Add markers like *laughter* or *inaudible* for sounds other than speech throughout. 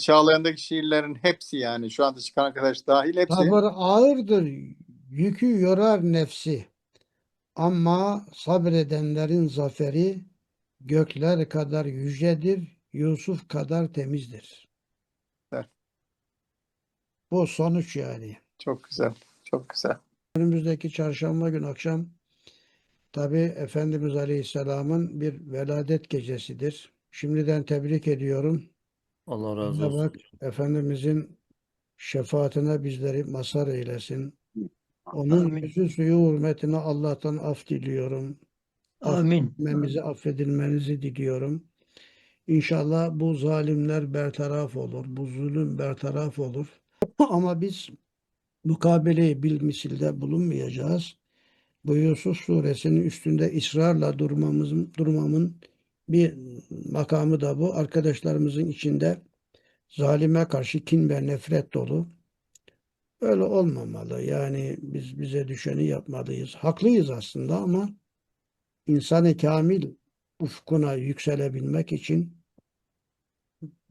Çağlayan'daki şiirlerin hepsi yani şu anda çıkan arkadaş dahil hepsi. Sabır ağırdır, yükü yorar nefsi. Ama sabredenlerin zaferi gökler kadar yücedir, Yusuf kadar temizdir. Evet. Bu sonuç yani. Çok güzel. Çok güzel. Önümüzdeki çarşamba gün akşam tabi Efendimiz Aleyhisselam'ın bir veladet gecesidir. Şimdiden tebrik ediyorum. Allah razı olsun. Hak Efendimizin şefaatine bizleri mazhar eylesin. Onun Amin. yüzü suyu hürmetine Allah'tan af diliyorum. Amin. Affetmemizi, affedilmenizi diliyorum. İnşallah bu zalimler bertaraf olur, bu zulüm bertaraf olur. *laughs* Ama biz mukabele-i bilmisilde bulunmayacağız. Bu Yusuf suresinin üstünde ısrarla durmamızın, durmamın bir makamı da bu. Arkadaşlarımızın içinde zalime karşı kin ve nefret dolu. Öyle olmamalı. Yani biz bize düşeni yapmalıyız. Haklıyız aslında ama insanı kamil ufkuna yükselebilmek için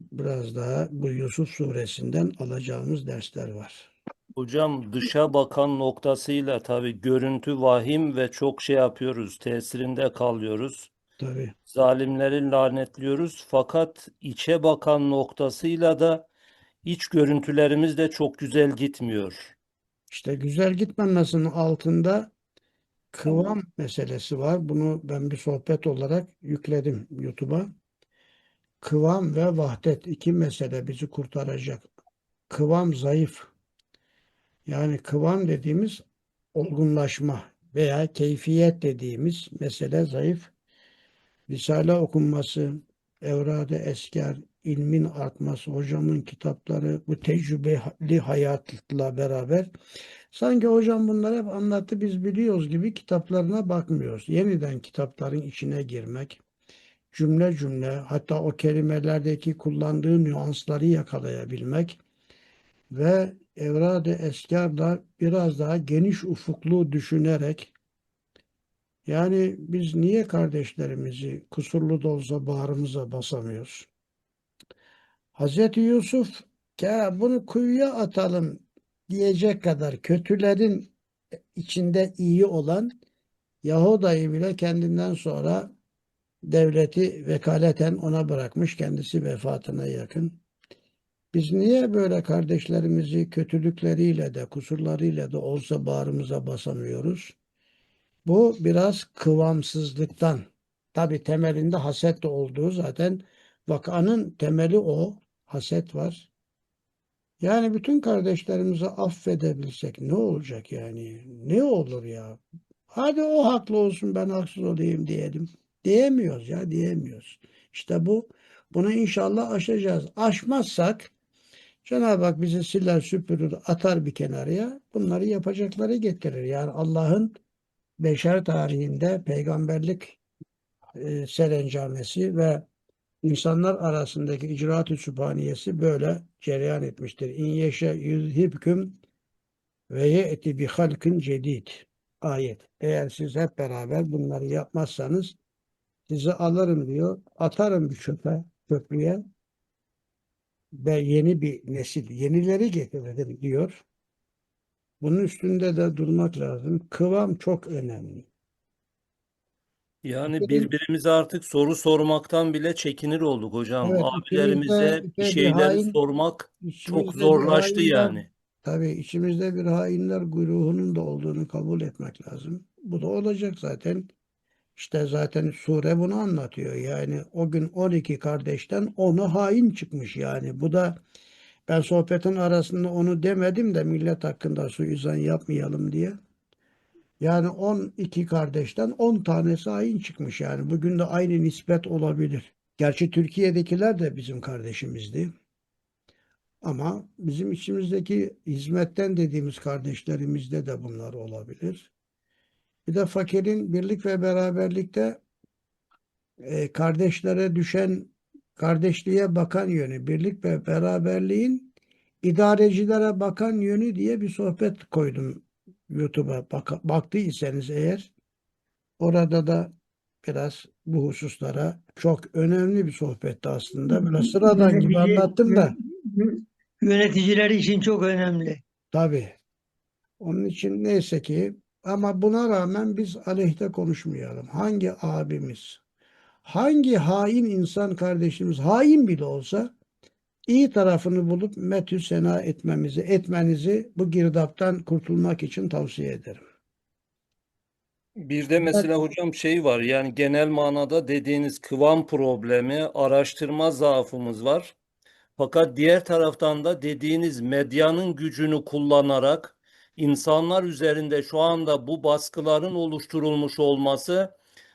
biraz daha bu Yusuf suresinden alacağımız dersler var. Hocam dışa bakan noktasıyla tabii görüntü vahim ve çok şey yapıyoruz. Tesirinde kalıyoruz. Tabii. Zalimleri lanetliyoruz. Fakat içe bakan noktasıyla da iç görüntülerimiz de çok güzel gitmiyor. İşte güzel gitmemesinin altında kıvam meselesi var. Bunu ben bir sohbet olarak yükledim YouTube'a. Kıvam ve vahdet iki mesele bizi kurtaracak. Kıvam zayıf. Yani kıvam dediğimiz olgunlaşma veya keyfiyet dediğimiz mesele zayıf. Risale okunması, evrade esker, ilmin artması, hocamın kitapları, bu tecrübeli hayatla beraber sanki hocam bunları hep anlattı biz biliyoruz gibi kitaplarına bakmıyoruz. Yeniden kitapların içine girmek, cümle cümle hatta o kelimelerdeki kullandığı nüansları yakalayabilmek ve evrade eskarla biraz daha geniş ufuklu düşünerek yani biz niye kardeşlerimizi kusurlu da olsa bağrımıza basamıyoruz? Hazreti Yusuf ya bunu kuyuya atalım diyecek kadar kötülerin içinde iyi olan Yahuda'yı bile kendinden sonra devleti vekaleten ona bırakmış kendisi vefatına yakın. Biz niye böyle kardeşlerimizi kötülükleriyle de kusurlarıyla da olsa bağrımıza basamıyoruz? Bu biraz kıvamsızlıktan. Tabi temelinde haset de olduğu zaten vakanın temeli o. Haset var. Yani bütün kardeşlerimizi affedebilsek ne olacak yani? Ne olur ya? Hadi o haklı olsun ben haksız olayım diyelim. Diyemiyoruz ya diyemiyoruz. İşte bu bunu inşallah aşacağız. Aşmazsak Cenab-ı Hak bizi siler süpürür atar bir kenarıya bunları yapacakları getirir. Yani Allah'ın beşer tarihinde peygamberlik e, serencamesi ve insanlar arasındaki icraat-ı sübhaniyesi böyle cereyan etmiştir. İn yeşe yüzhibküm ve ye'ti bi halkın cedid. Ayet. Eğer siz hep beraber bunları yapmazsanız sizi alırım diyor. Atarım bir çöpe, köprüye ve yeni bir nesil, yenileri getiririm diyor. Bunun üstünde de durmak lazım. Kıvam çok önemli. Yani birbirimize artık soru sormaktan bile çekinir olduk hocam. Evet, Abilerimize içimizde bir şeyleri hain- sormak çok zorlaştı hainler- yani. Tabii içimizde bir hainler güruhunun da olduğunu kabul etmek lazım. Bu da olacak zaten. İşte zaten sure bunu anlatıyor. Yani o gün 12 kardeşten 10'u hain çıkmış yani. Bu da ben sohbetin arasında onu demedim de millet hakkında suizan yapmayalım diye. Yani 12 kardeşten 10 tanesi hain çıkmış yani. Bugün de aynı nispet olabilir. Gerçi Türkiye'dekiler de bizim kardeşimizdi. Ama bizim içimizdeki hizmetten dediğimiz kardeşlerimizde de bunlar olabilir. Bir de fakirin birlik ve beraberlikte e, kardeşlere düşen kardeşliğe bakan yönü, birlik ve beraberliğin idarecilere bakan yönü diye bir sohbet koydum YouTube'a. Bak, baktıysanız eğer orada da biraz bu hususlara çok önemli bir sohbetti aslında. Böyle sıradan gibi anlattım da yöneticiler için çok önemli. Tabii. Onun için neyse ki ama buna rağmen biz aleyhte konuşmayalım. Hangi abimiz, hangi hain insan kardeşimiz, hain bile olsa iyi tarafını bulup metü sena etmemizi, etmenizi bu girdaptan kurtulmak için tavsiye ederim. Bir de mesela hocam şey var yani genel manada dediğiniz kıvam problemi, araştırma zaafımız var. Fakat diğer taraftan da dediğiniz medyanın gücünü kullanarak insanlar üzerinde şu anda bu baskıların oluşturulmuş olması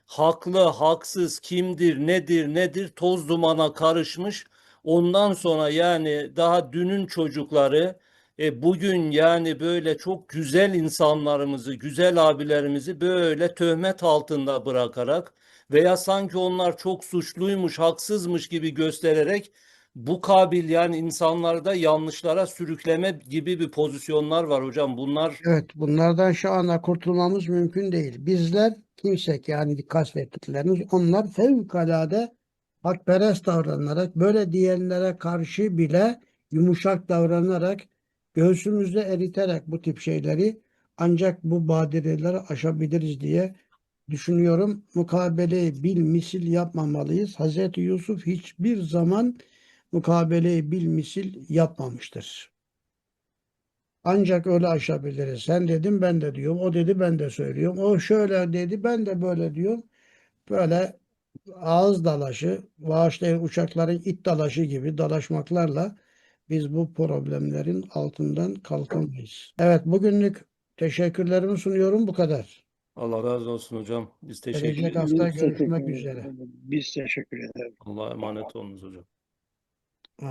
haklı, haksız, kimdir, nedir, nedir toz dumana karışmış. Ondan sonra yani daha dünün çocukları e, bugün yani böyle çok güzel insanlarımızı, güzel abilerimizi böyle töhmet altında bırakarak veya sanki onlar çok suçluymuş, haksızmış gibi göstererek bu kabil yani insanları da yanlışlara sürükleme gibi bir pozisyonlar var hocam. Bunlar Evet, bunlardan şu anda kurtulmamız mümkün değil. Bizler kimsek yani kasvettikleriniz onlar fevkalade hakperest davranarak böyle diyenlere karşı bile yumuşak davranarak göğsümüzde eriterek bu tip şeyleri ancak bu badireleri aşabiliriz diye düşünüyorum. Mukabeleyi bil misil yapmamalıyız. Hazreti Yusuf hiçbir zaman mukabeleyi bil misil yapmamıştır. Ancak öyle aşabiliriz. Sen dedin ben de diyorum. O dedi ben de söylüyorum. O şöyle dedi ben de böyle diyorum. Böyle ağız dalaşı, bağışlayın uçakların it dalaşı gibi dalaşmaklarla biz bu problemlerin altından kalkamayız. Evet bugünlük teşekkürlerimi sunuyorum bu kadar. Allah razı olsun hocam. Biz teşekkür Gelecek ederiz. hafta Biz teşekkür görüşmek ederiz. üzere. Biz teşekkür ederiz. Allah'a emanet olunuz hocam.